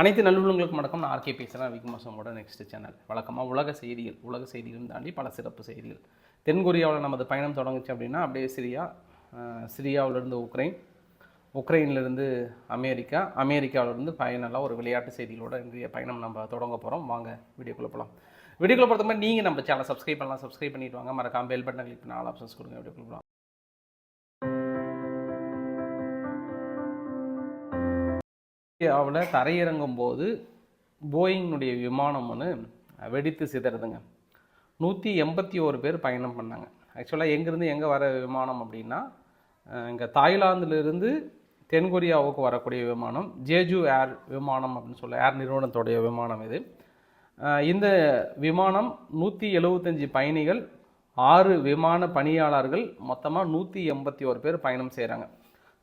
அனைத்து நல்லுள்ளங்களுக்கும் வணக்கம் நான் ஆர்கே பேசுகிறேன் விக்மாசமோட நெக்ஸ்ட் சேனல் வழக்கமாக உலக செய்திகள் உலக செய்திகளும் தாண்டி பல சிறப்பு செய்திகள். தென்கொரியாவில் நமது பயணம் தொடங்குச்சு அப்படின்னா அப்படியே சிரியா சிரியாவிலிருந்து உக்ரைன் உக்ரைன்லேருந்து அமெரிக்கா அமெரிக்காவிலிருந்து பயனெல்லாம் ஒரு விளையாட்டு செய்திகளோட இன்றைய பயணம் நம்ம தொடங்க போகிறோம் வாங்க வீடியோக்குள்ளே போகலாம் வீடியோக்குள்ளே பொறுத்த மாதிரி நீங்கள் நம்ம சேனல் சப்ஸ்கிரைப் பண்ணலாம். சப்ஸ்கிரைப் பண்ணிட்டு வாங்க. மறக்காம பெல் பட்டன் கிளிக் பண்ணி ஆல் ஆப்ஷன்ஸ் கொடுங்க. வீடியோக்குள்ள இந்தியாவில் தரையிறங்கும் போது போயிங்னுடைய விமானம் ஒன்று வெடித்து சிதறுதுங்க. நூற்றி எண்பத்தி ஓரு பேர் பயணம் பண்ணாங்க. ஆக்சுவலாக எங்கேருந்து எங்கே வர விமானம் அப்படின்னா இங்கே தாய்லாந்துலேருந்து தென்கொரியாவுக்கு வரக்கூடிய விமானம் ஜேஜு ஏர் விமானம் அப்படின்னு சொல்ல ஏர் நிறுவனத்துடைய விமானம் இது. இந்த விமானம் நூற்றி எழுபத்தஞ்சி பயணிகள் ஆறு விமான பணியாளர்கள் மொத்தமாக நூற்றி எண்பத்தி ஒரு பேர் பயணம் செய்கிறாங்க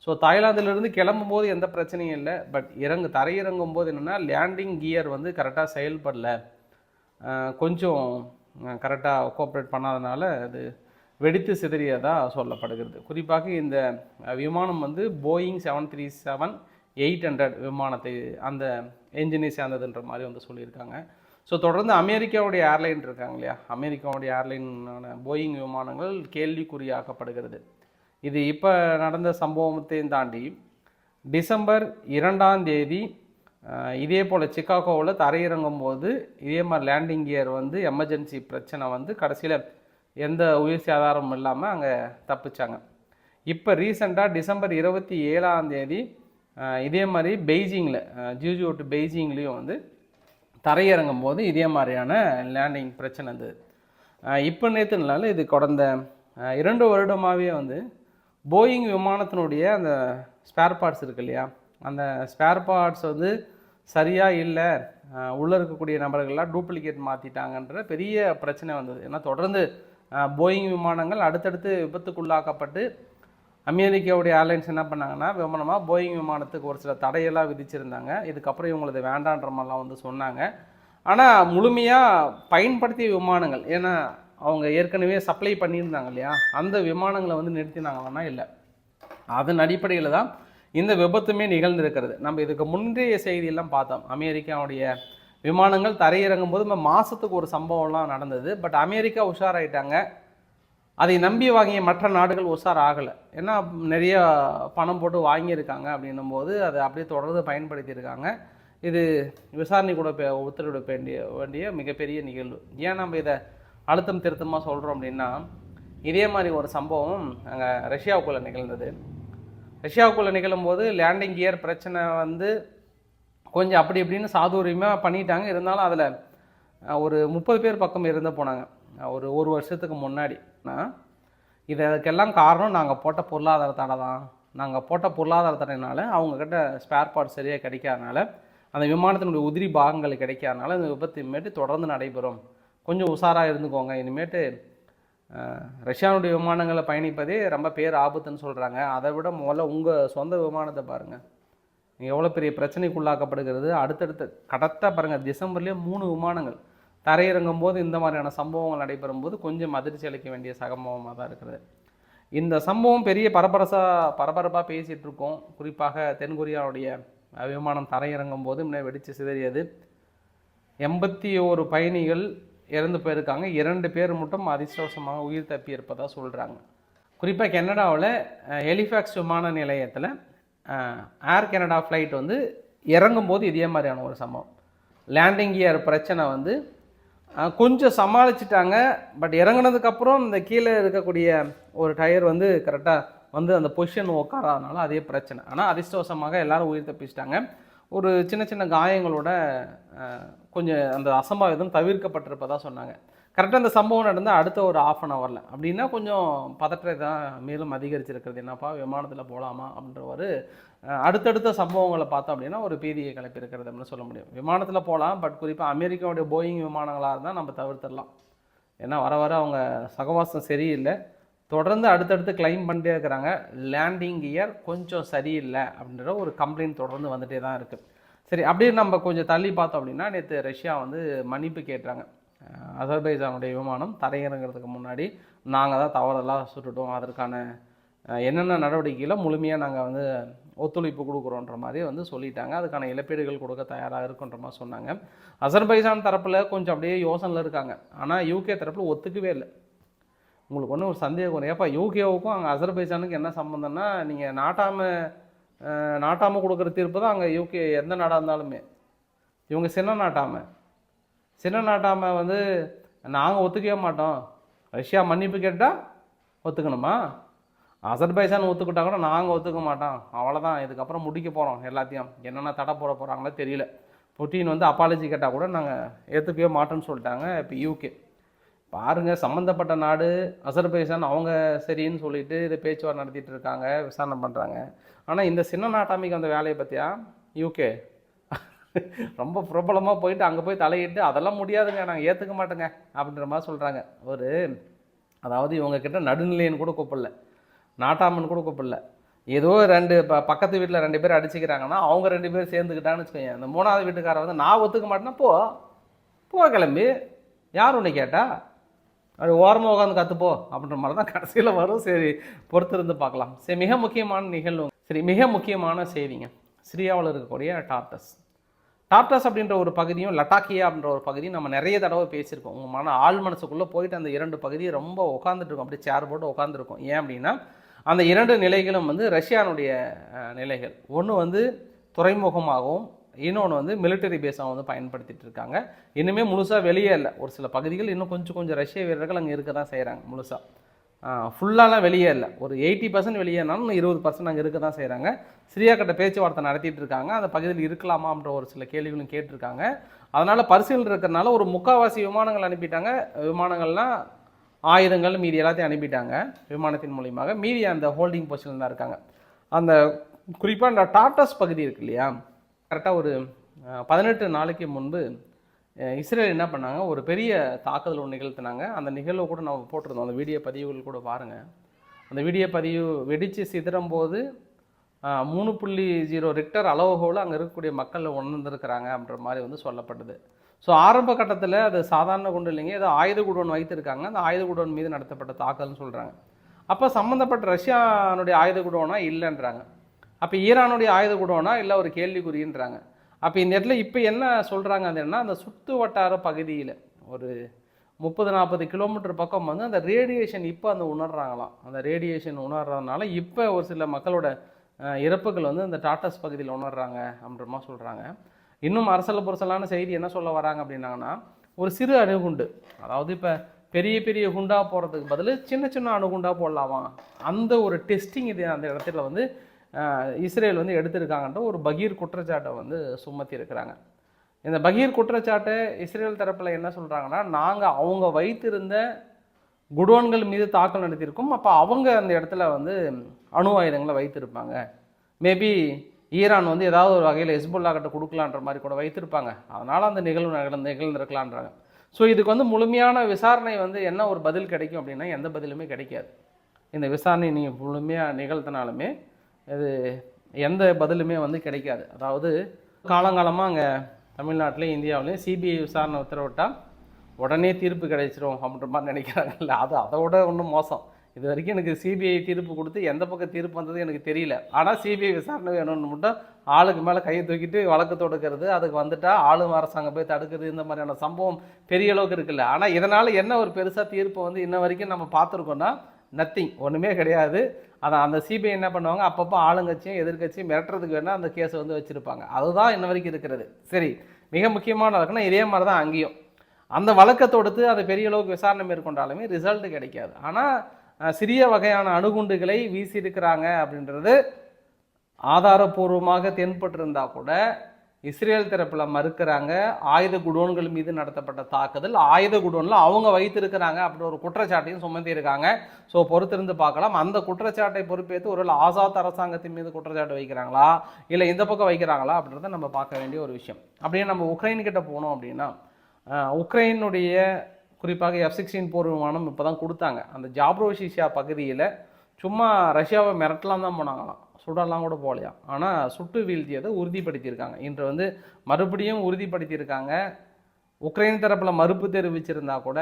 ஸோ தாய்லாந்துலேருந்து கிளம்பும் போது எந்த பிரச்சனையும் இல்லை. பட் இறங்கு தரையிறங்கும் போது என்னென்னா லேண்டிங் கியர் வந்து கரெக்டாக செயல்படல. கொஞ்சம் கரெக்டாக கோஆப்ரேட் பண்ணாதனால அது வெடித்து சிதறியதாக சொல்லப்படுகிறது. குறிப்பாக இந்த விமானம் வந்து Boeing seven three seven eight hundred விமானத்தை அந்த என்ஜினை சேர்ந்ததுன்ற மாதிரி வந்து சொல்லியிருக்காங்க. ஸோ தொடர்ந்து அமெரிக்காவுடைய ஏர்லைன் இருக்காங்க இல்லையா? அமெரிக்காவுடைய ஏர்லைனான போயிங் விமானங்கள் கேள்விக்குறியாக்கப்படுகிறது. இது இப்போ நடந்த சம்பவத்தையும் தாண்டி டிசம்பர் இரண்டாம் தேதி இதே போல் சிக்காகோவில் தரையிறங்கும் போது இதே மாதிரி லேண்டிங் கியர் வந்து எமர்ஜென்சி பிரச்சனை வந்து கடைசியில் எந்த உயிர் சேதாரமும் இல்லாமல் அங்கே தப்பிச்சாங்க. இப்போ ரீசெண்டாக டிசம்பர் இருபத்தி ஏழாம் தேதி இதே மாதிரி பெய்ஜிங்கில் ஜூஜூ டு பெய்ஜிங்லேயும் வந்து தரையிறங்கும் போது இதே மாதிரியான லேண்டிங் பிரச்சனை இருந்தது. இப்போ நேற்றுனால இது கடந்த இரண்டு வருடமாகவே வந்து போயிங் விமானத்தினுடைய அந்த ஸ்பேர் பார்ட்ஸ் இருக்கு இல்லையா? அந்த ஸ்பேர் பார்ட்ஸ் வந்து சரியாக இல்லை உள்ளே இருக்கக்கூடிய நபர்கள்லாம் டூப்ளிகேட் மாற்றிட்டாங்கன்ற பெரிய பிரச்சனை வந்தது. ஏன்னா தொடர்ந்து போயிங் விமானங்கள் அடுத்தடுத்து விபத்துக்குள்ளாக்கப்பட்டு அமெரிக்காவுடைய ஏர்லைன்ஸ் என்ன பண்ணாங்கன்னா விமானமாக போயிங் விமானத்துக்கு ஒரு சில தடையெல்லாம் விதிச்சிருந்தாங்க. இதுக்கப்புறம் இவங்களது வேண்டான்ற மாதிரிலாம் வந்து சொன்னாங்க. ஆனால் முழுமையாக பயன்படுத்திய விமானங்கள் ஏன்னா அவங்க ஏற்கனவே சப்ளை பண்ணியிருந்தாங்க இல்லையா? அந்த விமானங்களை வந்து நிறுத்தினாங்கன்னா இல்லை. அதன் அடிப்படையில் தான் இந்த விபத்துமே நிகழ்ந்திருக்கிறது. நம்ம இதுக்கு முந்தைய செய்தியெல்லாம் பார்த்தோம். அமெரிக்காவுடைய விமானங்கள் தரையிறங்கும் போது நம்ம மாதத்துக்கு ஒரு சம்பவம்லாம் நடந்தது. பட் அமெரிக்கா உஷாராயிட்டாங்க. அதை நம்பி வாங்கிய மற்ற நாடுகள் உஷார் ஆகலை. ஏன்னா நிறைய பணம் போட்டு வாங்கியிருக்காங்க அப்படின்னும் போது அதை அப்படியே தொடர்ந்து பயன்படுத்தியிருக்காங்க. இது விசாரணை கூட பே- உத்தரவிட வேண்டிய வேண்டிய மிகப்பெரிய நிகழ்வு. ஏன் நம்ம இதை அழுத்தம் திருத்தமாக சொல்கிறோம் அப்படின்னா இதே மாதிரி ஒரு சம்பவம் அங்கே ரஷ்யாவுக்குள்ளே நிகழ்ந்தது. ரஷ்யாவுக்குள்ளே நிகழும்போது லேண்டிங் கியர் பிரச்சனை வந்து கொஞ்சம் அப்படி இப்படின்னு சாதுரியமாக பண்ணிட்டாங்க. இருந்தாலும் அதில் ஒரு முப்பது பேர் பக்கம் இருந்து போனாங்க. ஒரு ஒரு வருஷத்துக்கு முன்னாடினா இதற்கெல்லாம் இது அதுக்கெல்லாம் காரணம் நாங்கள் போட்ட பொருளாதார தடை தான். நாங்கள் போட்ட பொருளாதார தடைனால அவங்கக்கிட்ட ஸ்பேர் பார்ட் சரியாக கிடைக்காதனால அந்த விமானத்தினுடைய உதிரி பாகங்கள் கிடைக்காதனால இந்த விபத்து மேட்டு தொடர்ந்து நடைபெறும். கொஞ்சம் உஷாராக இருந்துக்கோங்க. இனிமேட்டு ரஷ்யானுடைய விமானங்களை பயணிப்பதே ரொம்ப பேர் ஆபத்துன்னு சொல்கிறாங்க அதை விட முதல்ல உங்கள் சொந்த விமானத்தை பாருங்கள் எவ்வளோ பெரிய பிரச்சனைக்குள்ளாக்கப்படுகிறது அடுத்தடுத்து கரெக்டாக பாருங்கள் டிசம்பர்லேயே மூணு விமானங்கள். தரையிறங்கும் போது இந்த மாதிரியான சம்பவங்கள் நடைபெறும் போது கொஞ்சம் அதிர்ச்சி அளிக்க வேண்டிய சம்பவமாக தான் இருக்கிறது இந்த சம்பவம் பெரிய பரபரசாக பரபரப்பாக பேசிகிட்டு இருக்கோம். குறிப்பாக தென்கொரியாவுடைய விமானம் தரையிறங்கும் போது முன்னே வெடித்து சிதறியது. எண்பத்தி ஒரு பயணிகள் இறந்து போயிருக்காங்க. இரண்டு பேர் மட்டும் அதிர்ஷ்டவசமாக உயிர் தப்பி இருப்பதாக சொல்கிறாங்க குறிப்பாக கனடாவில் ஹெலிஃபேக்ஸ் விமான நிலையத்தில் ஏர் கனடா ஃப்ளைட் வந்து இறங்கும்போது இதே மாதிரியான ஒரு சம்பவம். லேண்டிங் கியர் பிரச்சனை வந்து கொஞ்சம் சமாளிச்சிட்டாங்க. பட் இறங்குனதுக்கப்புறம் இந்த கீழே இருக்கக்கூடிய ஒரு டயர் வந்து கரெக்டாக வந்து அந்த பொசிஷன் உட்காராதனால அதே பிரச்சனை. ஆனால் அதிர்ஷ்டவசமாக எல்லாரும் உயிர் தப்பிச்சிட்டாங்க. ஒரு சின்ன சின்ன காயங்களோட கொஞ்சம் அந்த அசம்பாவிதம் தவிர்க்கப்பட்டிருப்பதாக சொன்னாங்க. கரெக்டாக அந்த சம்பவம் நடந்தால் அடுத்த ஒரு ஆஃப் அன் ஹவரில் அப்படின்னா கொஞ்சம் பதற்றை தான் மேலும் அதிகரிச்சிருக்கிறது. என்னப்பா விமானத்தில் போகலாமா அப்படின்ற ஒரு அடுத்தடுத்த சம்பவங்களை பார்த்தோம் அப்படின்னா ஒரு பீதியை கிளப்பியிருக்கிறது அப்படின்னு சொல்ல முடியும். விமானத்தில் போகலாம் பட் குறிப்பாக அமெரிக்காவுடைய போயிங் விமானங்களாக இருந்தால் நம்ம தவிர்த்துடலாம். ஏன்னா வர வர அவங்க சகவாசம் சரியில்லை. தொடர்ந்து அடுத்தடுத்து கிளைம் பண்ணிட்டே இருக்கிறாங்க. லேண்டிங் கியர் கொஞ்சம் சரியில்லை அப்படின்ற ஒரு கம்ப்ளைண்ட் தொடர்ந்து வந்துகிட்டே தான் இருக்குது சரி அப்படியே நம்ம கொஞ்சம் தள்ளி பார்த்தோம் அப்படின்னா நேற்று ரஷ்யா வந்து மன்னிப்பு கேட்டாங்க. அசர்பைஜானுடைய விமானம் தரையிறங்கிறதுக்கு முன்னாடி நாங்கள் தான் தவறெல்லாம் சுட்டுட்டோம். அதற்கான என்னென்ன நடவடிக்கைகளை முழுமையாக நாங்கள் வந்து ஒத்துழைப்பு கொடுக்குறோன்ற மாதிரி வந்து சொல்லிட்டாங்க. அதுக்கான இழப்பீடுகள் கொடுக்க தயாராக இருக்குன்ற மாதிரி சொன்னாங்க. அசர்பைஜான் தரப்பில் கொஞ்சம் அப்படியே யோசனையில் இருக்காங்க. ஆனால் யூகே தரப்பில் ஒத்துக்கவே இல்லை. உங்களுக்கு ஒன்றும் ஒரு சந்தேகம் ஏப்பா யூகேவுக்கும் அங்கே அசர்பைஜானுக்கு என்ன சம்மந்தம்னா நீங்கள் நாட்டாமல் நாட்டாமல் கொடுக்குற தீர்ப்பு தான் அங்கே யூகே எந்த நாடாக இருந்தாலுமே. இவங்க சின்ன நாட்டாம. சின்ன நாட்டாம வந்து நாங்கள் ஒத்துக்கவே மாட்டோம். ரஷ்யா மன்னிப்பு கேட்டால் ஒத்துக்கணுமா? அசர்பைசான் ஒத்துக்கிட்டா கூட நாங்கள் ஒத்துக்க மாட்டோம். அவ்வளோதான் இதுக்கப்புறம் முடிக்க போகிறோம் எல்லாத்தையும். என்னென்ன தடை போட போகிறாங்களோ தெரியல. புட்டின் வந்து அப்பாலஜி கேட்டால் கூட நாங்கள் ஏற்றுக்கவே மாட்டோம்னு சொல்லிட்டாங்க இப்போ யூகே பாருங்க சம்மந்தப்பட்ட நாடு அசர்பைசான் அவங்க சரின்னு சொல்லிட்டு இது பேச்சுவார்த்தை நடத்திட்டு இருக்காங்க விசாரணை பண்ணுறாங்க ஆனால் இந்த சின்ன நாட்டாமிக்கு அந்த வேலையை பற்றியா யூகே ரொம்ப பிரபலமாக போயிட்டு அங்கே போய் தலையிட்டு அதெல்லாம் முடியாதுங்க நாங்கள் ஏற்றுக்க மாட்டோங்க அப்படின்ற மாதிரி சொல்கிறாங்க ஒரு அதாவது இவங்கக்கிட்ட நடுநிலைன்னு கூட கூப்பிடல. நாட்டாமன் கூட கூப்பிடல. ஏதோ ரெண்டு ப பக்கத்து வீட்டில் ரெண்டு பேர் அடிச்சுக்கிறாங்கன்னா அவங்க ரெண்டு பேர் சேர்ந்துக்கிட்டான்னு வச்சுக்கோங்க இந்த மூணாவது வீட்டுக்காரர் வந்து நான் ஒத்துக்க மாட்டேன்னா போ. போ கிளம்பி. யார் உன்னை கேட்டா? அது ஓரமாக உட்காந்து கற்றுப்போ அப்படின்ற மாதிரி தான் கடைசியில் வரும். சரி பொறுத்திருந்து பார்க்கலாம். சரி மிக முக்கியமான நிகழ்வு. சரி மிக முக்கியமான செய்திங்க. சிரியாவில் இருக்கக்கூடிய டார்டஸ் டார்டஸ் அப்படின்ற ஒரு பகுதியும் லட்டாக்கியா அப்படின்ற ஒரு பகுதியும் நம்ம நிறைய தடவை பேசியிருக்கோம். உங்கள் மன ஆள் மனசுக்குள்ளே போயிட்டு அந்த இரண்டு பகுதியை ரொம்ப உட்காந்துட்ருக்கும் அப்படியே சேர் போட்டு உட்காந்துருக்கும் ஏன் அப்படின்னா அந்த இரண்டு நிலைகளும் வந்து ரஷ்யானுடைய நிலைகள். ஒன்று வந்து துறைமுகமாகவும் இன்னொன்று வந்து மிலிட்டரி பேஸாகவும் வந்து பயன்படுத்திகிட்டு இருக்காங்க. இன்னுமே முழுசாக வெளியே இல்லை. ஒரு சில பகுதிகள் இன்னும் கொஞ்சம் கொஞ்சம் ரஷ்ய வீரர்கள் அங்கே இருக்க தான் செய்கிறாங்க முழுசாக ஃபுல்லாலாம் வெளியே இல்லை. ஒரு எயிட்டி பர்சன்ட் வெளியேனாலும் இன்னும் இருபது பர்சன்ட் அங்கே இருக்க தான் செய்கிறாங்க சிரியா கிட்ட பேச்சுவார்த்தை நடத்திட்டு இருக்காங்க. அந்த பகுதியில் இருக்கலாமான்ற ஒரு சில கேள்விகளும் கேட்டிருக்காங்க. அதனால் பரிசீலனை இருக்கிறனால ஒரு முக்கால்வாசி விமானங்கள் அனுப்பிட்டாங்க. விமானங்கள்லாம் ஆயுதங்கள் மீதி எல்லாத்தையும் அனுப்பிட்டாங்க. விமானத்தின் மூலியமாக. மீதி அந்த ஹோல்டிங் பொசிஷனில் தான் இருக்காங்க. அந்த குறிப்பாக அந்த டாட்டஸ் பகுதி இருக்கு இல்லையா? கரெக்டாக ஒரு பதினெட்டு நாளைக்கு முன்பு இஸ்ரேல் என்ன பண்ணாங்க? ஒரு பெரிய தாக்குதல் ஒன்று நிகழ்த்தினாங்க. அந்த நிகழ்வை கூட நம்ம போட்டிருந்தோம். அந்த வீடியோ பதிவுகள் கூட பாருங்கள் அந்த வீடியோ பதிவு வெடித்து சிதறும் போது மூணு புள்ளி ஜீரோ ரிக்டர் அளவுகோல் அங்கே இருக்கக்கூடிய மக்கள் உணர்ந்துருக்கிறாங்க அப்படின்ற மாதிரி வந்து சொல்லப்பட்டது. ஸோ ஆரம்ப கட்டத்தில் அது சாதாரண குண்டு இல்லைங்க. ஏதோ ஆயுத குடோன் வைத்திருக்காங்க. அந்த ஆயுத குடோன் மீது நடத்தப்பட்ட தாக்குதல்னு சொல்கிறாங்க அப்போ சம்மந்தப்பட்ட ரஷ்யானுடைய ஆயுத குடோனா இல்லைன்றாங்க. அப்போ ஈரானுடைய ஆயுத குடோனா இல்லை ஒரு கேள்விக்குறின்றாங்க. அப்போ இந்த இடத்துல இப்போ என்ன சொல்கிறாங்க அப்படின்னா அந்த சுற்று வட்டார பகுதியில் ஒரு முப்பது நாற்பது கிலோமீட்டர் பக்கம் வந்து அந்த ரேடியேஷன் இப்போ அந்த உணர்றாங்களாம். அந்த ரேடியேஷன் உணர்றதுனால இப்போ ஒரு சில மக்களோட இறப்புகள் வந்து அந்த டாட்டஸ் பகுதியில் உணர்றாங்க அப்படின்றமா சொல்கிறாங்க இன்னும் அரசல புரசலான செய்தி என்ன சொல்ல வராங்க அப்படின்னாங்கன்னா ஒரு சிறு அணுகுண்டு அதாவது இப்போ பெரிய பெரிய குண்டாக போகிறதுக்கு பதில் சின்ன சின்ன அணுகுண்டாக போடலாமா? அந்த ஒரு டெஸ்டிங் இது அந்த இடத்துல வந்து இஸ்ரேல் வந்து எடுத்திருக்காங்கன்ற ஒரு பகீர் குற்றச்சாட்டை வந்து சுமத்தி இருக்கிறாங்க இந்த பகீர் குற்றச்சாட்டை இஸ்ரேல் தரப்பில் என்ன சொல்கிறாங்கன்னா நாங்கள் அவங்க வைத்திருந்த குடோன்கள் மீது தாக்கல் நடத்தியிருக்கோம். அப்போ அவங்க அந்த இடத்துல வந்து அணு ஆயுதங்களை வைத்திருப்பாங்க. மேபி ஈரான் வந்து ஏதாவது ஒரு வகையில் ஹெஸ்புல்லா கிட்ட கொடுக்கலான்ற மாதிரி கூட வைத்திருப்பாங்க. அதனால் அந்த நிகழ்வு நிகழ்ந்து நிகழ்ந்திருக்கலான்றாங்க. ஸோ இதுக்கு வந்து முழுமையான விசாரணை வந்து என்ன ஒரு பதில் கிடைக்கும் அப்படின்னா எந்த பதிலுமே கிடைக்காது. இந்த விசாரணை நீங்கள் முழுமையாக நிகழ்த்தினாலுமே இது எந்த பதிலுமே வந்து கிடைக்காது. அதாவது காலங்காலமாக அங்கே தமிழ்நாட்டிலையும் இந்தியாவிலையும் சிபிஐ விசாரணை உத்தரவிட்டால் உடனே தீர்ப்பு கிடைச்சிரும் அப்படின்ற மாதிரி நினைக்கிறாங்கல்ல. அது அதை விட ஒன்றும் மோசம். இது வரைக்கும் எனக்கு சிபிஐ தீர்ப்பு கொடுத்து எந்த பக்கம் தீர்ப்பு வந்தது எனக்கு தெரியல. ஆனால் சிபிஐ விசாரணை வேணும்னு மட்டும் ஆளுக்கு மேலே கையை தூக்கிட்டு வழக்கு தொடுக்கிறது அதுக்கு வந்துட்டால் ஆளும் அரசாங்கம் போய் தடுக்கிறது இந்த மாதிரியான சம்பவம் பெரிய அளவுக்கு இருக்குல்ல. ஆனால் இதனால் என்ன ஒரு பெருசாக தீர்ப்பை வந்து இன்ன வரைக்கும் நம்ம பார்த்துருக்கோன்னா நத்திங் ஒன்றுமே கிடையாது. அதை அந்த சிபிஐ என்ன பண்ணுவாங்க? அப்பப்போ ஆளுங்கட்சியும் எதிர்க்கட்சியும் மிரட்டுறதுக்கு வேணால் அந்த கேஸை வந்து வச்சுருப்பாங்க. அதுதான் இன்ன வரைக்கும் இருக்கிறது. சரி மிக முக்கியமான இருக்குன்னா இதே மாதிரி தான் அங்கேயும். அந்த வழக்கை தொடுத்து அதை பெரிய அளவுக்கு விசாரணை மேற்கொண்டாலுமே ரிசல்ட் கிடைக்காது. ஆனால் சிறிய வகையான அணுகுண்டுகளை வீசியிருக்கிறாங்க அப்படின்றது ஆதாரபூர்வமாக தென்பட்டிருந்தால் கூட இஸ்ரேல் தரப்பில் மறுக்கிறாங்க ஆயுத குடோன்கள் மீது நடத்தப்பட்ட தாக்குதல். ஆயுத குடோனில் அவங்க வைத்திருக்கிறாங்க அப்படி ஒரு குற்றச்சாட்டையும் சுமத்தி இருக்காங்க. ஸோ பொறுத்திருந்து பார்க்கலாம். அந்த குற்றச்சாட்டை பொறுப்பேற்று ஒருவேளை ஆசாத் அரசாங்கத்தின் மீது குற்றச்சாட்டு வைக்கிறாங்களா? இல்லை இந்த பக்கம் வைக்கிறாங்களா? அப்படின்றத நம்ம பார்க்க வேண்டிய ஒரு விஷயம். அப்படியே நம்ம உக்ரைன் கிட்ட போனோம் அப்படின்னா உக்ரைனுடைய குறிப்பாக எஃப் சிக்ஸ்டீன் போர் விமானம் இப்போ தான் கொடுத்தாங்க. அந்த ஜாப்ரோஷிஷியா பகுதியில் சும்மா ரஷ்யாவை மிரட்டலாம் தான் போனாங்களாம். சுடலாம் கூட போகலையா ஆனால் சுட்டு வீழ்த்தியதை உறுதிப்படுத்தியிருக்காங்க. இன்று வந்து மறுபடியும் உறுதிப்படுத்தியிருக்காங்க. உக்ரைன் தரப்பில் மறுப்பு தெரிவிச்சிருந்தா கூட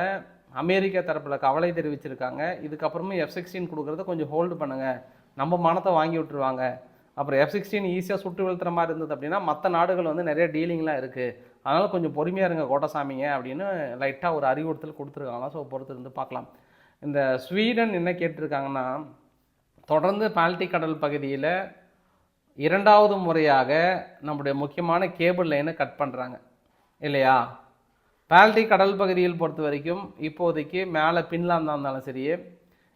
அமெரிக்கா தரப்பில் கவலை தெரிவிச்சிருக்காங்க. இதுக்கப்புறமும் எஃப் சிக்ஸ்டீன் கொடுக்குறத கொஞ்சம் ஹோல்டு பண்ணுங்கள் நம்ம மனத்தை வாங்கி விட்டுருவாங்க. அப்புறம் எஃப் சிக்ஸ்டீன் ஈஸியாக சுட்டு வீழ்த்துற மாதிரி இருந்தது அப்படின்னா மற்ற நாடுகள் வந்து நிறைய டீலிங்லாம் இருக்குது அதனால் கொஞ்சம் பொறுமையாக இருங்க கோட்டசாமிங்க அப்படின்னு லைட்டாக ஒரு அறிவுறுத்தல் கொடுத்துருக்காங்களா? ஸோ பொறுத்து இருந்து பார்க்கலாம். இந்த ஸ்வீடன் என்ன கேட்டிருக்காங்கன்னா தொடர்ந்து பால்டிக் கடல் பகுதியில் இரண்டாவது முறையாக நம்முடைய முக்கியமான கேபிள் லைனை கட் பண்ணுறாங்க இல்லையா? பால்டிக் கடல் பகுதியில் பொறுத்த வரைக்கும் இப்போதைக்கு மேலே பின்லாந்தாக இருந்தாலும் சரி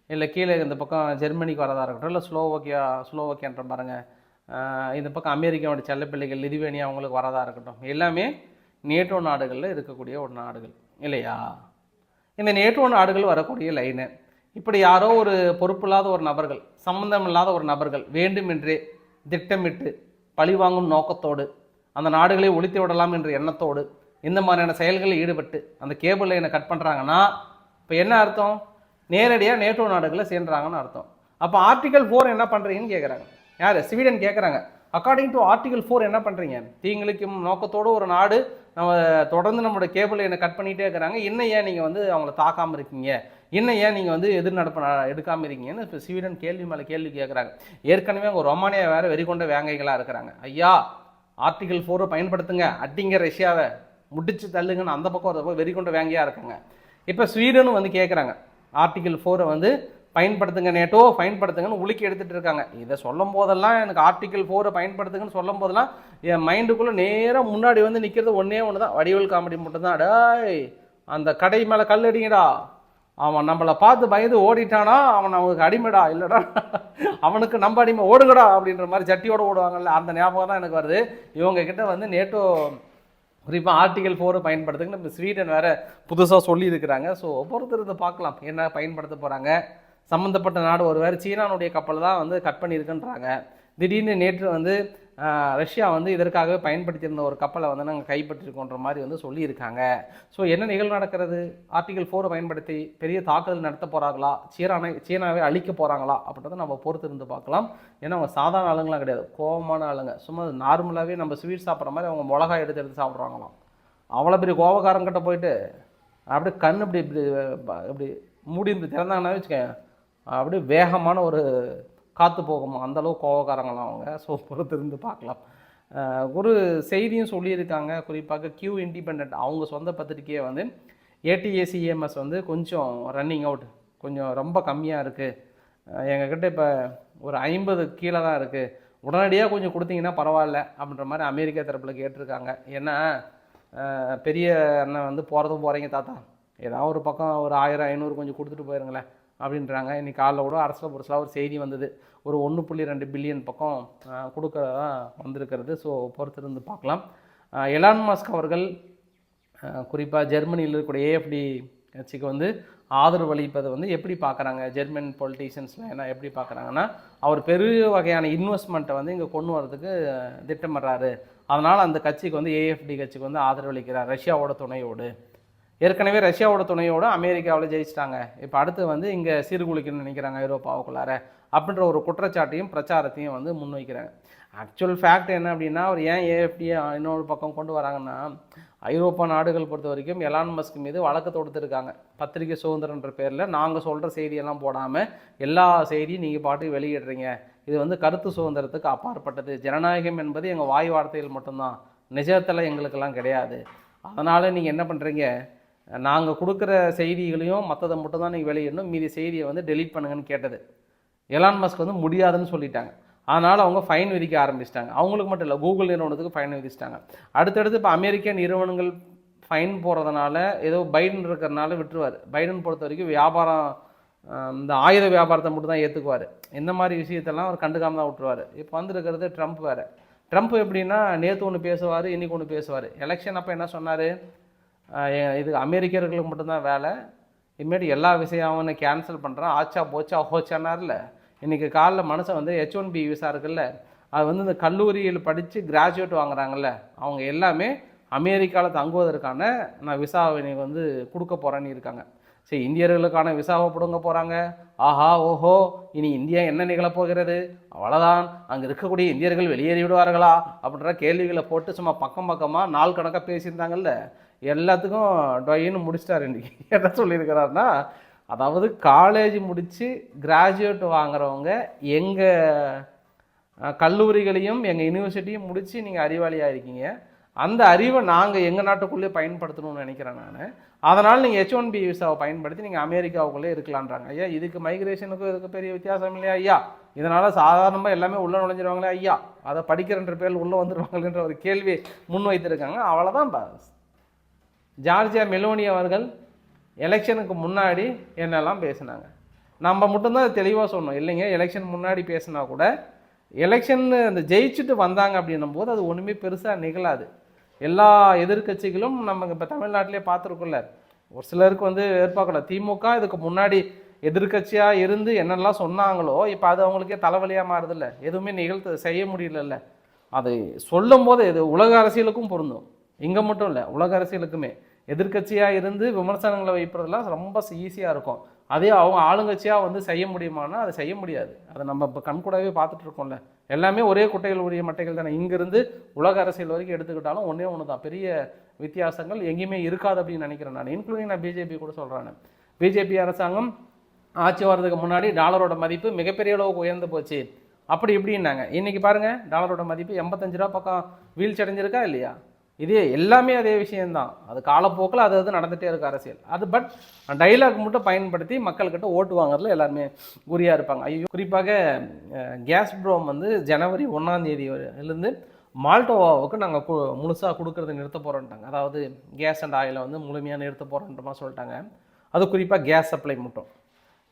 இல்லை கீழே இந்த பக்கம் ஜெர்மனிக்கு வரதாக இருக்கட்டும் இல்லை ஸ்லோவோக்கியா ஸ்லோவோக்கியான்ற பாருங்கள் இந்த பக்கம் அமெரிக்காவோட செல்லப்பிள்ளைகள் லிதுவேனியா அவங்களுக்கு வரதாக இருக்கட்டும். எல்லாமே நேட்டோ நாடுகளில் இருக்கக்கூடிய ஒரு நாடுகள். இல்லையா? இந்த நேட்டோ நாடுகள் வரக்கூடிய லைனு. இப்படி யாரோ ஒரு பொறுப்பில்லாத ஒரு நபர்கள் சம்பந்தமில்லாத ஒரு நபர்கள் வேண்டுமென்றே திட்டமிட்டு பழிவாங்கும் நோக்கத்தோடு அந்த நாடுகளை ஒழித்து விடலாம் என்ற எண்ணத்தோடு இந்த மாதிரியான செயல்களில் ஈடுபட்டு அந்த கேபிள் லைனை கட் பண்ணுறாங்கன்னா இப்போ என்ன அர்த்தம்? நேரடியாக நேட்டோ நாடுகளை சேர்ந்துறாங்கன்னு அர்த்தம். அப்போ ஆர்டிகல் ஃபோர் என்ன பண்ணுறீங்கன்னு கேட்குறாங்க யார்? ஸ்வீடன் கேட்குறாங்க அக்கார்டிங் டு ஆர்டிகல் ஃபோர் என்ன பண்ணுறீங்க தீங்களுக்கும் நோக்கத்தோடு ஒரு நாடு நம்ம தொடர்ந்து நம்மளோட கேபிள் என்ன கட் பண்ணிகிட்டே இருக்கிறாங்க. என்ன ஏன் நீங்கள் வந்து அவங்கள தாக்காமல் இருக்கீங்க? என்ன ஏன் நீங்கள் வந்து எதிர்நடப்பு எடுக்காமல் இருக்கீங்கன்னு இப்போ ஸ்வீடன் கேள்வி மேலே கேள்வி கேட்குறாங்க ஏற்கனவே அவங்க ரொமானியா வேறு வெறிகொண்ட வேங்கைகளாக இருக்கிறாங்க. ஐயா ஆர்டிகல் ஃபோரை பயன்படுத்துங்க. அட்டிங்க ரஷ்யாவை. முடிச்சு தள்ளுங்கன்னு அந்த பக்கம் ஒரு வெறிகொண்ட வேங்கையாக இருக்காங்க. இப்போ ஸ்வீடனும் வந்து கேட்குறாங்க ஆர்டிகல் ஃபோரை வந்து பயன்படுத்துங்க நேட்டோ பயன்படுத்துங்கன்னு உலுக்கி எடுத்துட்டு இருக்காங்க. இதை சொல்லும் போதெல்லாம் எனக்கு ஆர்டிகல் ஃபோரை பயன்படுத்துங்கன்னு சொல்லும் போதெல்லாம் என் மைண்டுக்குள்ளே நேராக முன்னாடி வந்து நிற்கிறது ஒன்றே ஒன்று தான் வடிவேல் காமெடி மட்டும்தான். டேய் அந்த கடை மேலே கல் அடிங்கடா. அவன் நம்மளை பார்த்து பயந்து ஓடிட்டானா? அவன் அவனுக்கு அடிமைடா இல்லைடா. அவனுக்கு நம்ம அடிமை ஓடுங்கடா அப்படின்ற மாதிரி சட்டியோடு ஓடுவாங்கல்ல அந்த ஞாபகம் தான் எனக்கு வருது. இவங்க கிட்டே வந்து நேட்டோ குறிப்பாக ஆர்டிகல் ஃபோரை பயன்படுத்துங்க இப்போ ஸ்வீடன் வேறு புதுசாக சொல்லியிருக்கிறாங்க. ஸோ பொறுத்து பார்க்கலாம். என்ன பயன்படுத்த போகிறாங்க சம்மந்தப்பட்ட நாடு ஒருவேறு சீனானுடைய கப்பல் தான் வந்து கட் பண்ணியிருக்குன்றாங்க. திடீர்னு நேற்று வந்து ரஷ்யா வந்து இதற்காகவே பயன்படுத்தியிருந்த ஒரு கப்பலை வந்து நாங்கள் கைப்பற்றிருக்கோன்ற மாதிரி வந்து சொல்லியிருக்காங்க. ஸோ என்ன நிகழ்வு நடக்கிறது? ஆர்டிகல் ஃபோரை பயன்படுத்தி பெரிய தாக்குதல் நடத்த போகிறாங்களா சீனானை சீனாவை அழிக்க போகிறாங்களா அப்படின்றத நம்ம பொறுத்து இருந்து பார்க்கலாம். ஏன்னா அவங்க சாதாரண ஆளுங்களாம் கிடையாது. கோபமான ஆளுங்க. சும்மா நார்மலாகவே நம்ம ஸ்வீட் சாப்பிட்ற மாதிரி அவங்க மிளகாய் எடுத்து எடுத்து சாப்பிட்றாங்களாம். அவ்வளோ பெரிய கோபக்காரங்கிட்ட போயிட்டு அப்படியே கண் இப்படி இப்படி இப்படி மூடி இருந்து திறந்தாங்கன்னா வச்சுக்கேன் அப்படியே வேகமான ஒரு காற்று போகுமா? அந்தளவு கோபக்காரங்களாம் அவங்க. ஸோ பொறுத்து இருந்து பார்க்கலாம் ஒரு செய்தியும் சொல்லியிருக்காங்க. குறிப்பாக கியூ இண்டிபெண்ட் அவங்க சொந்த பத்திரிக்கையை வந்து ஏடிஏசிஎம்எஸ் வந்து கொஞ்சம் ரன்னிங் அவுட் கொஞ்சம் ரொம்ப கம்மியாக இருக்குது எங்ககிட்ட இப்போ ஒரு ஐம்பது கீழே தான் இருக்குது உடனடியாக கொஞ்சம் கொடுத்தீங்கன்னா பரவாயில்ல அப்படின்ற மாதிரி அமெரிக்கா தரப்பில் கேட்டிருக்காங்க. ஏன்னா பெரிய அண்ணன் வந்து போகிறதும் போகிறீங்க தாத்தா. ஏதாவது ஒரு பக்கம் ஒரு ஆயிரம் ஐநூறு கொஞ்சம் கொடுத்துட்டு போயிருங்களேன். அப்படின்றாங்க. இன்றைக்கி காலைல கூட அரசில் புரசில் ஒரு செய்தி வந்தது. ஒரு ஒன்று புள்ளி ரெண்டு பில்லியன் பக்கம் கொடுக்கறதா வந்திருக்கிறது. ஸோ பொறுத்திருந்து பார்க்கலாம். எலான் மாஸ்க் அவர்கள் குறிப்பாக ஜெர்மனியில் இருக்கக்கூடிய ஏஎஃப்டி கட்சிக்கு வந்து ஆதரவு அளிப்பதை வந்து எப்படி பார்க்குறாங்க? ஜெர்மன் பொலிட்டீஷியன்ஸ்லாம் என்ன எப்படி பார்க்குறாங்கன்னா அவர் பெரிய வகையான இன்வெஸ்ட்மெண்ட்டை வந்து இங்கே கொண்டு வரதுக்கு திட்டமிடுறாரு. அதனால் அந்த கட்சிக்கு வந்து ஏஎஃப்டி கட்சிக்கு வந்து ஆதரவு அளிக்கிறார். ரஷ்யாவோட துணையோடு. ஏற்கனவே ரஷ்யாவோட துணையோடு அமெரிக்காவில் ஜெயிச்சிட்டாங்க. இப்போ அடுத்து வந்து இங்கே சீர்குலைக்கணும்னு நினைக்கிறாங்க ஐரோப்பாவுக்குள்ளார அப்படின்ற ஒரு குற்றச்சாட்டையும் பிரச்சாரத்தையும் வந்து முன்வைக்கிறாங்க. ஆக்சுவல் ஃபேக்ட் என்ன அப்படின்னா அவர் ஏன் ஏஎஃப்டியை இன்னொரு பக்கம் கொண்டு வராங்கன்னா ஐரோப்பா நாடுகள் பொறுத்த வரைக்கும் எலான் மஸ்க் மீது வழக்கு தொடுத்துருக்காங்க. பத்திரிகை சுதந்திரன்ற பேரில் நாங்கள் சொல்கிற செய்தியெல்லாம் போடாமல் எல்லா செய்தியும் நீங்கள் பாட்டுக்கு வெளியிடுறீங்க. இது வந்து கருத்து சுதந்திரத்துக்கு அப்பாற்பட்டது. ஜனநாயகம் என்பது எங்கள் வாய் வார்த்தையில் மட்டும்தான். நிஜத்தில் எங்களுக்கெல்லாம் கிடையாது. அதனால் நீங்கள் என்ன பண்ணுறீங்க நாங்கள் கொடுக்குற செய்திகளையும் மற்றதை மட்டும் தான் நீங்கள் வெளியிடணும். மீதி செய்தியை வந்து டெலீட் பண்ணுங்கன்னு கேட்டது. எலான் மஸ்க் வந்து முடியாதுன்னு சொல்லிட்டாங்க. அதனால் அவங்க ஃபைன் விதிக்க ஆரம்பிச்சிட்டாங்க. அவங்களுக்கு மட்டும் இல்லை கூகுள் நிறுவனத்துக்கு ஃபைன் விதிச்சிட்டாங்க. அடுத்தடுத்து இப்போ அமெரிக்க நிறுவனங்கள் ஃபைன் போகிறதுனால ஏதோ பைடன் இருக்கிறனால விட்டுருவார். பைடன் பொறுத்த வரைக்கும் வியாபாரம் இந்த ஆயுத வியாபாரத்தை மட்டும் தான் ஏற்றுக்குவார் இந்த மாதிரி விஷயத்தெல்லாம் அவர் கண்டுக்காம தான் விட்டுருவார். இப்போ வந்துருக்கிறது ட்ரம்ப் வேறு. ட்ரம்ப் எப்படின்னா நேற்று ஒன்று பேசுவார் இன்றைக்கி ஒன்று பேசுவார். எலெக்ஷன் அப்போ என்ன சொன்னார்? இது அமெரிக்கர்களுக்கு மட்டும்தான் வேலை. இனிமேட்டு எல்லா விஷயமும் கேன்சல் பண்ணுறேன் ஆச்சா போச்சா ஹோச்சானார்ல. இன்றைக்கி காலைல மனுஷன் வந்து ஹெச் ஒன் பி விசா இருக்குல்ல அது வந்து இந்த கல்லூரியில் படித்து கிராஜுவேட் வாங்குறாங்கல்ல அவங்க எல்லாமே அமெரிக்காவில் தங்குவதற்கான நான் விசாவை இன்னைக்கு வந்து கொடுக்க போகிறேன்னு இருக்காங்க. சரி இந்தியர்களுக்கான விசாவை பிடுங்க போகிறாங்க ஆஹா ஓஹோ இனி இந்தியா என்ன நிகழப் போகிறது? அவ்வளோதான் அங்கே இருக்கக்கூடிய இந்தியர்கள் வெளியேறி விடுவார்களா? அப்படின்ற கேள்விகளை போட்டு சும்மா பக்கம் பக்கமாக நாள் கணக்காக பேசியிருந்தாங்கல்ல. எல்லாத்துக்கும் டொயின்னு முடிச்சிட்டார் இன்றைக்கி என்ன சொல்லியிருக்கிறாருன்னா அதாவது காலேஜ் முடித்து கிராஜுவேட் வாங்குறவங்க எங்கள் கல்லூரிகளையும் எங்கள் யூனிவர்சிட்டியும் முடித்து நீங்கள் அறிவாளியாக இருக்கீங்க. அந்த அறிவை நாங்கள் எங்கள் நாட்டுக்குள்ளேயே பயன்படுத்தணும்னு நினைக்கிறேன் நான். அதனால் நீங்கள் ஹெச் ஒன் பி விசாவை பயன்படுத்தி நீங்கள் அமெரிக்காவுக்குள்ளே இருக்கலான்றாங்க. ஐயா இதுக்கு மைக்ரேஷனுக்கும் இதுக்கு பெரிய வித்தியாசம் இல்லையா ஐயா? இதனால் சாதாரணமாக எல்லாமே உள்ளே நுழைஞ்சிருவாங்களே ஐயா? அதை படிக்கிறன்ற பேரில் உள்ளே வந்துடுவாங்களேன்ற ஒரு கேள்வி முன் வைத்திருக்காங்க அவ்வளோதான் ஜார்ஜியா மெலோனி அவர்கள் எலெக்ஷனுக்கு முன்னாடி என்னெல்லாம் பேசினாங்க. நம்ம மட்டும்தான் தெளிவாக சொன்னோம் இல்லைங்க எலெக்ஷன் முன்னாடி பேசினா கூட எலெக்ஷன் அந்த ஜெயிச்சுட்டு வந்தாங்க அப்படின்னும் போது அது ஒன்றுமே பெருசாக நிகழாது. எல்லா எதிர்க்கட்சிகளும் நம்ம இப்போ தமிழ்நாட்டிலே பார்த்துருக்கோம்ல. ஒரு சிலருக்கு வந்து ஏற்பாக்கூடாது திமுக இதுக்கு முன்னாடி எதிர்க்கட்சியாக இருந்து என்னெல்லாம் சொன்னாங்களோ இப்போ அது அவங்களுக்கே தலைவலியாக மாறுதில்ல. எதுவுமே நிகழ்த்து செய்ய முடியலல்ல. அது சொல்லும் போது இது உலக அரசியலுக்கும் பொருந்தும். இங்கே மட்டும் இல்லை உலக அரசியலுக்குமே. எதிர்க்கட்சியாக இருந்து விமர்சனங்களை வைப்பதெல்லாம் ரொம்ப ஈஸியாக இருக்கும். அதே அவங்க ஆளுங்கட்சியாக வந்து செய்ய முடியுமானா அதை செய்ய முடியாது. அதை நம்ம இப்போ கண்கூடாவே பார்த்துட்டு இருக்கோம்ல. எல்லாமே ஒரே குட்டைகள் உரிய மட்டைகள் தானே. இங்கிருந்து உலக அரசியல் வரைக்கும் எடுத்துக்கிட்டாலும் ஒன்றே ஒன்று தான் பெரிய வித்தியாசங்கள் எங்கேயுமே இருக்காது அப்படின்னு நினைக்கிறேன் நான். இன்க்ளூடிங் நான் பிஜேபி கூட சொல்கிறேன் பிஜேபி அரசாங்கம் ஆட்சி வர்றதுக்கு முன்னாடி டாலரோட மதிப்பு மிகப்பெரிய அளவுக்கு உயர்ந்து போச்சு. அப்படி இப்படின்னாங்க. இன்றைக்கி பாருங்கள் டாலரோட மதிப்பு எண்பத்தஞ்சு ரூபா பக்கம் வீழ்ச்சி அடைஞ்சிருக்கா இல்லையா? இதே எல்லாமே அதே விஷயம்தான். அது காலப்போக்கில் அது அது நடந்துகிட்டே இருக்கு அரசியல். அது பட் டைலாக் மட்டும் பயன்படுத்தி மக்கள்கிட்ட ஓட்டு வாங்குறதுல எல்லாருமே குறியாக இருப்பாங்க. ஐயோ குறிப்பாக கேஸ் ப்ரோம் வந்து ஜனவரி ஒன்றாம் தேதியிலிருந்து மால்டோவாவுக்கு நாங்கள் கு முழுசாக கொடுக்கறத நிறுத்த போகிறோன்ட்டாங்க அதாவது கேஸ் அண்ட் ஆயிலை வந்து முழுமையாக நிறுத்த போகிறோன்றமா சொல்லிட்டாங்க. அது குறிப்பாக கேஸ் சப்ளை மட்டும்.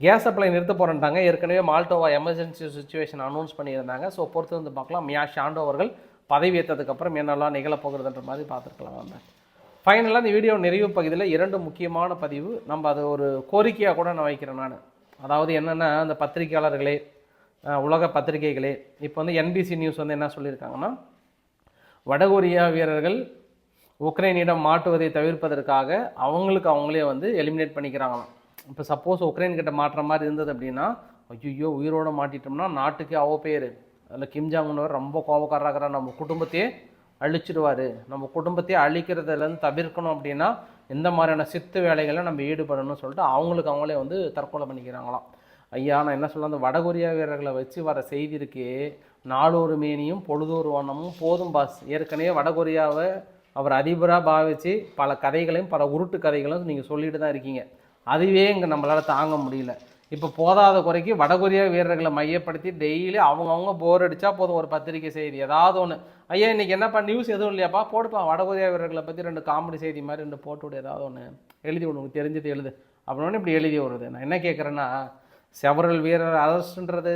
கேஸ் சப்ளை நிறுத்த போகிறேன்ட்டாங்க ஏற்கனவே மால்டோவா எமர்ஜென்சி சுச்சுவேஷன் அனௌன்ஸ் பண்ணியிருந்தாங்க. ஸோ பொறுத்து வந்து பார்க்கலாம். மியா ஷாண்டோ அவர்கள் பதவி ஏற்றதுக்கப்புறம் என்னெல்லாம் நிகழப்போகிறதுன்ற மாதிரி பார்த்துருக்கலாம் நம்ம ஃபைனலாக இந்த வீடியோ நிறைவு பகுதியில் இரண்டு முக்கியமான பதிவு. நம்ம அதை ஒரு கோரிக்கையாக கூட நான் வைக்கிறேன் நான். அதாவது என்னென்னா அந்த பத்திரிகையாளர்களே உலக பத்திரிகைகளே இப்போ வந்து என்பிசி நியூஸ் வந்து என்ன சொல்லியிருக்காங்கன்னா வடகொரியா வீரர்கள் உக்ரைனிடம் மாட்டுவதை தவிர்ப்பதற்காக அவங்களுக்கு அவங்களே வந்து எலிமினேட் பண்ணிக்கிறாங்களாம். இப்போ சப்போஸ் உக்ரைன் கிட்ட மாட்டுற மாதிரி இருந்தது அப்படின்னா ஐயோ உயிரோட மாட்டிட்டோம்னா நாட்டுக்கே அவ பேர். அதில் கிம் ரொம்ப கோபக்காரராகிற நம்ம குடும்பத்தையே அழிச்சிடுவார். நம்ம குடும்பத்தையே அழிக்கிறதுலேருந்து தவிர்க்கணும் அப்படின்னா இந்த மாதிரியான சித்து வேலைகளை நம்ம ஈடுபடணும்னு சொல்லிட்டு அவங்களுக்கு அவங்களே வந்து தற்கொலை பண்ணிக்கிறாங்களாம். ஐயா நான் என்ன சொல்ல அந்த வடகொரியா வீரர்களை வச்சு வர செய்தி இருக்கே நாளொரு மேனியும் பொழுதொரு வண்ணமும் போதும் பாஸ். ஏற்கனவே வடகொரியாவை அவர் அதிபராக பாவிச்சு பல கதைகளையும் பல உருட்டு கதைகளும் நீங்கள் சொல்லிட்டு தான் இருக்கீங்க. அதுவே இங்கே நம்மளால் தாங்க முடியல. இப்போ போதாத குறைக்கு வடகொரியா வீரர்களை மையப்படுத்தி டெய்லி அவங்கவுங்க போர் அடித்தா போதும் ஒரு பத்திரிக்கை செய்தி ஏதாவது ஒன்று ஐயா இன்னைக்கு என்னப்பா நியூஸ் எதுவும் இல்லையாப்பா? போடுப்பா. வடகொரியா வீரர்களை பற்றி ரெண்டு காமெடி செய்தி மாதிரி ரெண்டு போட்டு ஏதாவது ஒன்று எழுதி ஒன்று உனக்கு தெரிஞ்சது எழுது. அப்படின்னு இப்படி எழுதி வருது நான் என்ன கேட்குறேன்னா செவரல் வீரர் அரசுன்றது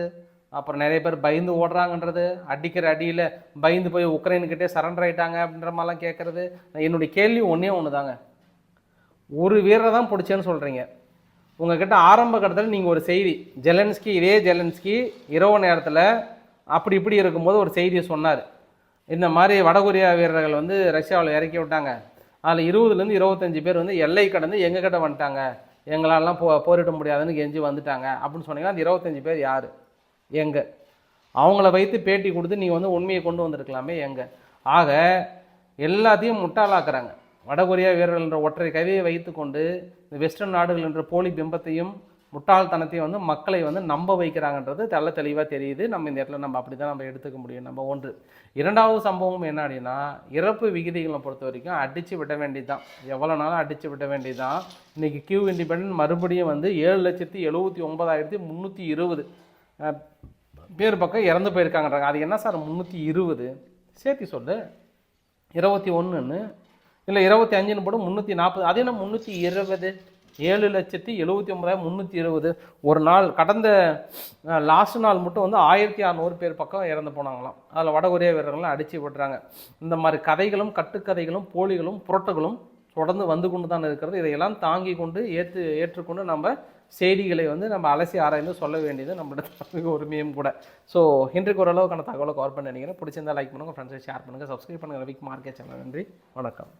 அப்புறம் நிறைய பேர் பயந்து ஓடுறாங்கன்றது அடிக்கிற அடியில் பயந்து போய் உக்ரைனுக்கிட்டே சரண்டர் ஆகிட்டாங்க அப்படின்ற மாதிரிலாம் கேட்குறது என்னுடைய கேள்வி ஒன்றே ஒன்று தாங்க ஒரு வீரரை தான் பிடிச்சேன்னு சொல்கிறீங்க உங்ககிட்ட ஆரம்ப கட்டத்தில் நீங்கள் ஒரு செய்தி ஜெலன்ஸ்கி இதே ஜெலன்ஸ்கி இரவு நேரத்தில் அப்படி இப்படி இருக்கும்போது ஒரு செய்தியை சொன்னார். இந்த மாதிரி வடகொரியா வீரர்கள் வந்து ரஷ்யாவில் இறக்கி விட்டாங்க. அதில் இருபதுலேருந்து இருபத்தஞ்சி பேர் வந்து எல்லை கடந்து எங்கள் கிட்ட வந்துட்டாங்க. எங்களாலாம் போ போரிட முடியாதுன்னு கெஞ்சி வந்துட்டாங்க. அப்படின்னு சொன்னீங்கன்னா அந்த இருபத்தஞ்சு பேர் யார்? எங்கே? அவங்கள வைத்து பேட்டி கொடுத்து நீங்கள் வந்து உண்மையை கொண்டு வந்திருக்கலாமே எங்கே? ஆக எல்லாத்தையும் முட்டாளாக்குறாங்க. வடகொரியா வீரர்கள் என்ற ஒற்றை கதையை வைத்துக்கொண்டு இந்த வெஸ்டர்ன் நாடுகள் என்ற போலி பிம்பத்தையும் முட்டாள்தனத்தையும் வந்து மக்களை வந்து நம்ப வைக்கிறாங்கன்றது தெள்ள தெளிவாக தெரியுது. நம்ம இந்த இடத்துல நம்ம அப்படி தான் நம்ம எடுத்துக்க முடியும். நம்ம ஒன்று இரண்டாவது சம்பவம் என்ன அப்படின்னா இறப்பு விகிதிகளை பொறுத்த வரைக்கும் அடித்து விட வேண்டியதுதான். எவ்வளோ நாளும் அடித்து விட வேண்டியதுதான். இன்றைக்கி கியூ இண்டிபெண்டன்ட் மறுபடியும் வந்து ஏழு லட்சத்தி எழுபத்தி ஒன்பதாயிரத்தி முந்நூற்றி இருபது பேர் பக்கம் இறந்து போயிருக்காங்கன்றாங்க. அது என்ன சார் முந்நூற்றி இருபது? சேர்த்தி சொல்லு. இருபத்தி ஒன்றுன்னு இல்லை இருபத்தி அஞ்சுன்னு போடும் முந்நூற்றி நாற்பது அதே நம்ம முந்நூற்றி இருபது ஏழு லட்சத்தி எழுபத்தி ஒன்பதாயிரம் முந்நூற்றி இருபது. ஒரு நாள் கடந்த லாஸ்ட் நாள் மட்டும் வந்து ஆயிரத்தி அறநூறு பேர் பக்கம் இறந்து போனாங்களாம். அதில் வடகொரியா வீரர்கள்லாம் அடித்து விடுறாங்க இந்த மாதிரி கதைகளும் கட்டுக்கதைகளும் போலிகளும் புரட்டுகளும் தொடர்ந்து வந்து கொண்டு தான் இருக்கிறது. இதையெல்லாம் தாங்கி கொண்டு ஏற்று ஏற்றுக்கொண்டு நம்ம செய்திகளை வந்து நம்ம அலசி ஆராய்ந்து சொல்ல வேண்டியது நம்மளோட மிக உரிமையும் கூட. ஸோ இன்றைக்கு ஓரளவுக்கான தகவலை கவர் பண்ண நினைக்கிறேன். பிடிச்சிருந்தா லைக் பண்ணுங்கள் ஃப்ரெண்ட்ஸை ஷேர் பண்ணுங்கள் சப்ஸ்கிரைப் பண்ணுங்கள் ரவிக் மார்க்கெட் சேனல் நன்றி. வணக்கம்.